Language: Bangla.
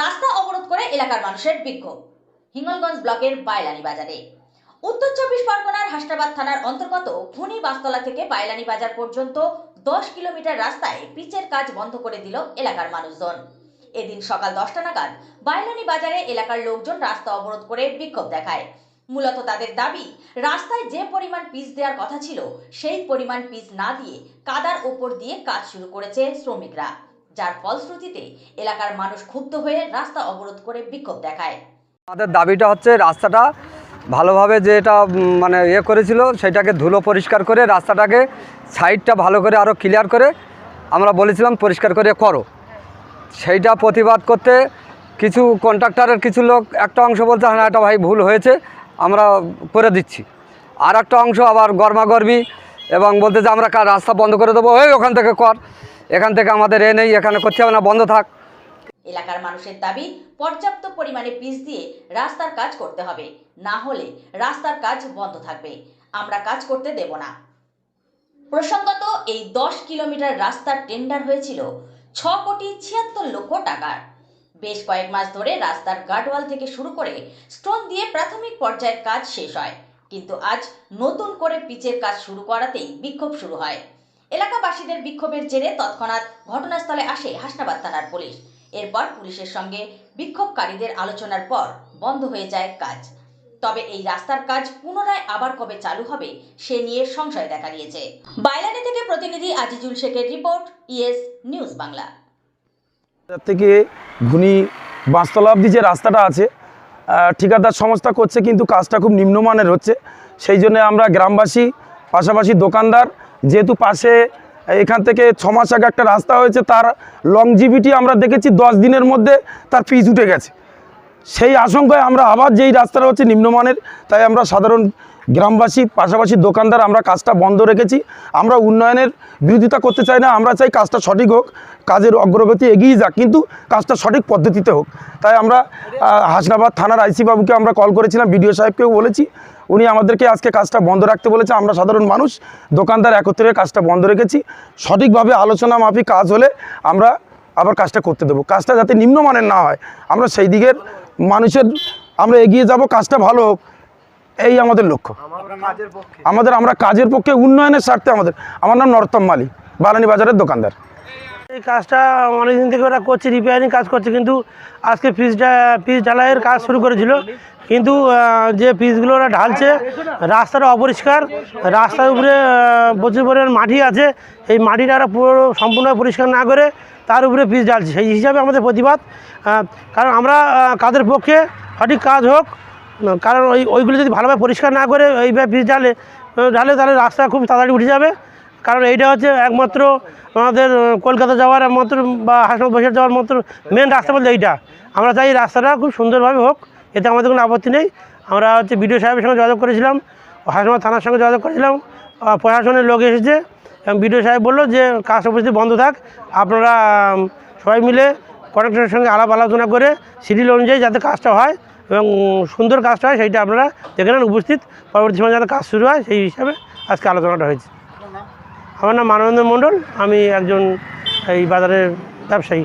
রাস্তা অবরোধ করে এলাকার মানুষের বিক্ষোভ। হিঙ্গলগঞ্জ ব্লকের বাইলানি বাজারে। উত্তর চব্বিশ পরগনার হাসনাবাদ থানার অন্তর্গত খুনি বাসতলা থেকে বাইলানি বাজার পর্যন্ত দশ কিলোমিটার রাস্তায় পিচের কাজ বন্ধ করে দিল এলাকার মানুষজন। এদিন সকাল দশটা নাগাদ বাইলানি বাজারে এলাকার লোকজন রাস্তা অবরোধ করে বিক্ষোভ দেখায়। মূলত তাদের দাবি, রাস্তায় যে পরিমাণ পিচ দেওয়ার কথা ছিল, সেই পরিমাণ পিচ না দিয়ে কাদার ওপর দিয়ে কাজ শুরু করেছে শ্রমিকরা। যার ফলশ্রুতিতে এলাকার মানুষ ক্ষুব্ধ হয়ে রাস্তা অবরোধ করে বিক্ষোভ দেখায়। আমাদের দাবিটা হচ্ছে রাস্তাটা ভালোভাবে যে এটা মানে ইয়ে করেছিল, সেটাকে ধুলো পরিষ্কার করে রাস্তাটাকে সাইডটা ভালো করে আরও ক্লিয়ার করে আমরা বলেছিলাম পরিষ্কার করে করো। সেইটা প্রতিবাদ করতে কিছু কন্ট্রাক্টরের কিছু লোক, একটা অংশ বলতে হ্যাঁ এটা ভাই ভুল হয়েছে, আমরা করে দিচ্ছি। আর একটা অংশ আবার গরমাগরমি এবং বলতে যে আমরা কার রাস্তা বন্ধ করে দেবো ওই ওখান থেকে কর। এখান থেকে আমাদের এ নেই, এখানে করতে হবে না, বন্ধ থাক। এলাকার মানুষের দাবি, পর্যাপ্ত পরিমাণে পিচ দিয়ে রাস্তার কাজ করতে হবে। না হলে রাস্তার কাজ বন্ধ থাকবে। আমরা কাজ করতে দেব না। প্রসঙ্গত, এই দশ কিলোমিটার রাস্তার টেন্ডার হয়েছিল ছ কোটি ছিয়াত্তর লক্ষ টাকার। বেশ কয়েক মাস ধরে রাস্তার গার্ডওয়াল থেকে শুরু করে স্টোন দিয়ে প্রাথমিক পর্যায়ের কাজ শেষ হয়। কিন্তু আজ নতুন করে পিচের কাজ শুরু করাতেই বিক্ষোভ শুরু হয়। এলাকাবাসীদের বিক্ষোভের জেরে তৎক্ষণাৎ ঘটনাস্থলে আসে হাসনাবাদ থানার পুলিশ। এরপর পুলিশের সঙ্গে বিক্ষোভকারীদের আলোচনার পর বন্ধ হয়ে যায় কাজ। তবে এই রাস্তার কাজ পুনরায় আবার কবে চালু হবে, সে নিয়ে সংশয় দেখা দিয়েছে বাইলানি থেকে প্রতিনিধি আজিজুল শেখের রিপোর্ট, ইএস নিউজ বাংলা। থেকে ঘুনি বাঁশতলা অবধি যে রাস্তাটা আছে ঠিকাদার সংস্থা করছে, কিন্তু কাজটা খুব নিম্নমানের হচ্ছে। সেই জন্য আমরা গ্রামবাসী, পাশাপাশি দোকানদার যেহেতু পাশে, এখান থেকে ছ মাস আগে একটা রাস্তা হয়েছে, তার লংজিভিটি আমরা দেখেছি, দশ দিনের মধ্যে তার পিচ উঠে গেছে। সেই আশঙ্কায় আমরা আবার যেই রাস্তাটা হচ্ছে নিম্নমানের, তাই আমরা সাধারণ গ্রামবাসী, পাশাপাশি দোকানদার, আমরা কাজটা বন্ধ রেখেছি। আমরা উন্নয়নের বিরোধিতা করতে চাই না, আমরা চাই কাজটা সঠিক হোক, কাজের অগ্রগতি এগিয়ে যাক, কিন্তু কাজটা সঠিক পদ্ধতিতে হোক। তাই আমরা হাসনাবাদ থানার আইসি বাবুকে আমরা কল করেছিলাম, বিডিও সাহেবকেও বলেছি। উনি আমাদেরকে আজকে কাজটা বন্ধ রাখতে বলেছে। আমরা সাধারণ মানুষ, দোকানদার একত্রে কাজটা বন্ধ রেখেছি। সঠিকভাবে আলোচনা মাফিক কাজ হলে আমরা আবার কাজটা করতে দেবো। কাজটা যাতে নিম্নমানের না হয়, আমরা সেই দিকের মানুষের, আমরা এগিয়ে যাব, কাজটা ভালো হোক। এই আমাদের লক্ষ্য। আমাদের, আমরা কাজের পক্ষে উন্নয়নের স্বার্থে আমাদের। আমার নাম নরোত্তম মালি বালানি বাজারের দোকানদার। এই কাজটা অনেকদিন থেকে ওরা করছে রিপেয়ারিং কাজ করছে, কিন্তু আজকে পিচটা পিচ ঢালাইয়ের কাজ শুরু করেছিল। কিন্তু যে পিচগুলো ওরা ঢালছে রাস্তাটা অপরিষ্কার, রাস্তার উপরে প্রচুর পরিমাণ মাটি আছে। এই মাটিটা ওরা পুরো সম্পূর্ণ পরিষ্কার না করে তার উপরে পিচ ঢালছে। সেই হিসাবে আমাদের প্রতিবাদ। কারণ আমরা কাজের পক্ষে সঠিক কাজ হোক কারণ ওই ওইগুলো যদি ভালোভাবে পরিষ্কার না করে পিচ ঢালে আহ, ঢালে তাহলে রাস্তা খুব তাড়াতাড়ি উঠে যাবে। কারণ এইটা হচ্ছে একমাত্র আমাদের কলকাতা যাওয়ার একমাত্র বা হাসপাতাল বসে যাওয়ার মাত্র মেন রাস্তা বলতে এইটা। আমরা চাই রাস্তাটা খুব সুন্দরভাবে হোক এতে আমাদের কোনো আপত্তি নেই। আমরা হচ্ছে বিডিও সাহেবের সঙ্গে যোগাযোগ করেছিলাম হাসপাতাল থানার সঙ্গে যোগাযোগ করেছিলাম প্রশাসনের লোক এসেছে এবং বিডিও সাহেব বলল যে কাজ উপস্থিত বন্ধ থাক আপনারা সবাই মিলে কন্ট্রাক্টরের সঙ্গে আলাপ আলোচনা করে শিডিউল অনুযায়ী যাতে কাজটা হয় এবং সুন্দর কাজটা হয় সেইটা আপনারা দেখে নেন উপস্থিত। পরবর্তী সময় যাতে কাজ শুরু হয় সেই হিসাবে আজকে আলোচনাটা হয়েছে। আমার নাম মানবেন্দ্র মণ্ডল আমি একজন এই বাজারের ব্যবসায়ী।